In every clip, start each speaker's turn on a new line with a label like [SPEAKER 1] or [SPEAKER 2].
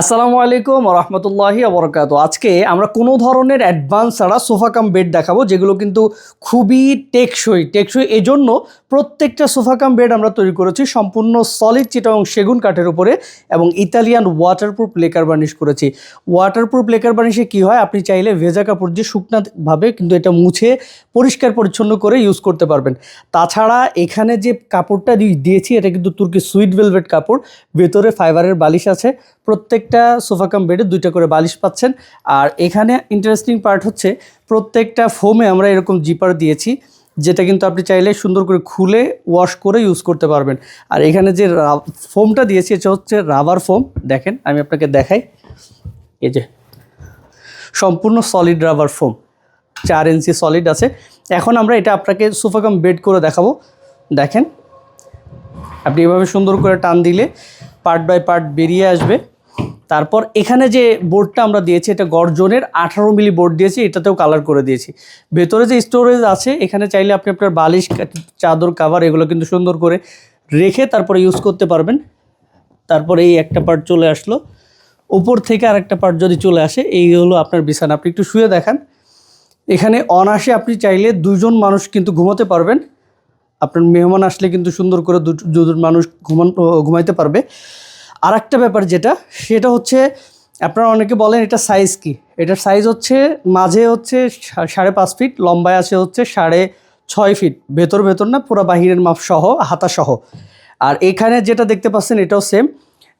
[SPEAKER 1] আসসালামু আলাইকুম রহমতুল্লাহি আবরকাত আজকে আমরা কোনো ধরনের অ্যাডভান্স ছাড়া সোফা কাম বেড দেখাবো, যেগুলো কিন্তু খুবই টেকসই টেকসই এই জন্য প্রত্যেকটা সোফা কাম বেড আমরা তৈরি করেছি, সম্পূর্ণ সলিড চিটা এবং সেগুন কাঠের উপরে এবং ইতালিয়ান ওয়াটারপ্রুফ লেকার বার্নিশ করেছি। ওয়াটারপ্রুফ লেকার বার্নিশে কী হয়? আপনি চাইলে ভেজা কাপড় দিয়ে শুকনাভাবে কিন্তু এটা মুছে পরিষ্কার পরিচ্ছন্ন করে ইউজ করতে পারবেন। তাছাড়া এখানে যে কাপড়টা দিয়েছি, এটা কিন্তু তুর্কি সুইট ভেলভেট কাপড়, ভেতরে ফাইবারের বালিশ আছে। প্রত্যেকটা সোফা কাম বেডে দুইটা করে বালিশ পাচ্ছেন। আর এখানে ইন্টারেস্টিং পার্ট হচ্ছে, প্রত্যেকটা ফোমে আমরা এরকম জিপার দিয়েছি, যেটা কিন্তু আপনি চাইলে সুন্দর করে খুলে ওয়াশ করে ইউজ করতে পারবেন। আর এখানে যে ফোমটা দিয়েছি, এটা হচ্ছে রাবার ফোম দেখেন, আমি আপনাকে দেখাই। এই যে, সম্পূর্ণ সলিড রাবার ফোম চার ইঞ্চি সলিড আছে। এখন আমরা এটা আপনাকে সোফা কাম বেড করে দেখাবো। দেখেন, আপনি এভাবে সুন্দর করে টান দিলে পার্ট বাই পার্ট বেরিয়ে আসবে। তারপর এখানে যে বোর্ডটা আমরা দিয়েছি, এটা গর্জনের আঠারো মিলি বোর্ড দিয়েছি, এটাতেও কালার করে দিয়েছি। ভেতরে যে স্টোরেজ আছে, এখানে চাইলে আপনি আপনার বালিশ, চাদর কাভার এগুলো কিন্তু সুন্দর করে রেখে তারপরে ইউজ করতে পারবেন। তারপরে এই একটা পার্ট চলে আসলো। উপর থেকে আরেকটা পার্ট যদি চলে আসে, এই হলো আপনার বিছানা। আপনি একটু শুয়ে দেখান। এখানে অনাসে আপনি চাইলে দুজন মানুষ কিন্তু ঘুমাতে পারবেন। আপনার মেহমান আসলে কিন্তু সুন্দর করে দুজন মানুষ ঘুমান, ঘুমাইতে পারবে। আর একটা ব্যাপার যেটা, সেটা হচ্ছে আপনারা অনেকে বলেন এটা সাইজ কি? এটার সাইজ হচ্ছে মাঝে হচ্ছে সাড়ে পাঁচ ফিট লম্বায় আছে হচ্ছে সাড়ে ছয় ফিট ভেতর ভেতর না, পুরো বাহিরের মাপ সহ, হাতা সহ। আর এখানে যেটা দেখতে পাচ্ছেন, এটাও সেম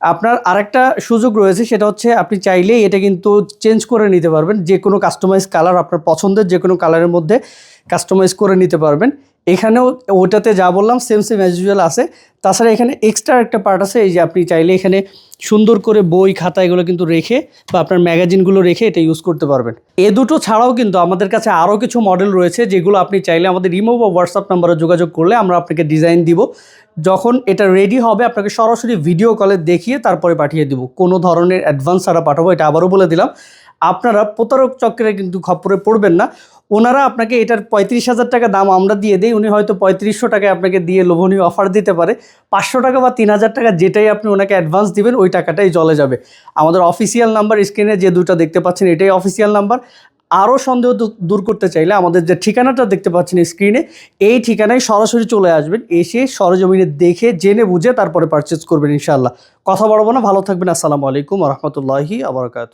[SPEAKER 1] আপনার আরেকটা সুযোগ রয়েছে, সেটা হচ্ছে আপনি চাইলে এটা কিন্তু চেঞ্জ করে নিতে পারবেন। যে কোনো কাস্টমাইজ কালার আপনার পছন্দের, যে কোনো কালারের মধ্যে কাস্টমাইজ করে নিতে পারবেন। এখানেও ওটাতে যা বললাম সেম সেম অ্যাজ ইউজুয়াল আছে। তাছাড়া এখানে এক্সট্রা একটা পার্ট আছে, এই যে আপনি চাইলে এখানে সুন্দর করে বই, খাতা এগুলো কিন্তু রেখে বা আপনার ম্যাগাজিনগুলো রেখে এটা ইউজ করতে পারবেন। এ দুটো ছাড়াও কিন্তু আমাদের কাছে আরও কিছু মডেল রয়েছে, যেগুলো আপনি চাইলে আমাদের ইমো বা হোয়াটসঅ্যাপ নাম্বারে যোগাযোগ করলে আমরা আপনাকে ডিজাইন দিব। যখন এটা রেডি হবে, আপনাকে সরাসরি ভিডিও কলে দেখিয়ে তারপরে পাঠিয়ে দিব। কোনো ধরনের অ্যাডভান্স ছাড়া পাঠাবো, এটা আবারও বলে দিলাম। আপনারা প্রতারক চক্রে কিন্তু খপ্পরে পড়বেন না। ওনারা আপনাকে এটার পঁয়ত্রিশ হাজার টাকা দাম আমরা দিয়ে দিই, উনি হয়তো পঁয়ত্রিশশো টাকায় আপনাকে দিয়ে লোভনীয় অফার দিতে পারে। পাঁচশো টাকা বা তিন হাজার টাকা যেটাই আপনি ওনাকে অ্যাডভান্স দিবেন, ওই টাকাটাই জলে যাবে। আমাদের অফিসিয়াল নাম্বার স্ক্রিনে যে দুটো দেখতে পাচ্ছেন, এটাই অফিসিয়াল নাম্বার আরও সন্দেহ দূর করতে চাইলে আমাদের যে ঠিকানাটা দেখতে পাচ্ছেন স্ক্রিনে এই ঠিকানায় সরাসরি চলে আসবেন, এসে সরজমিনে দেখে, জেনে বুঝে তারপরে পারচেস করবেন ইনশাআল্লাহ। কথা বলব না, ভালো থাকবেন, আসসালামু আলাইকুম রহমতুল্লাহি আবরকাত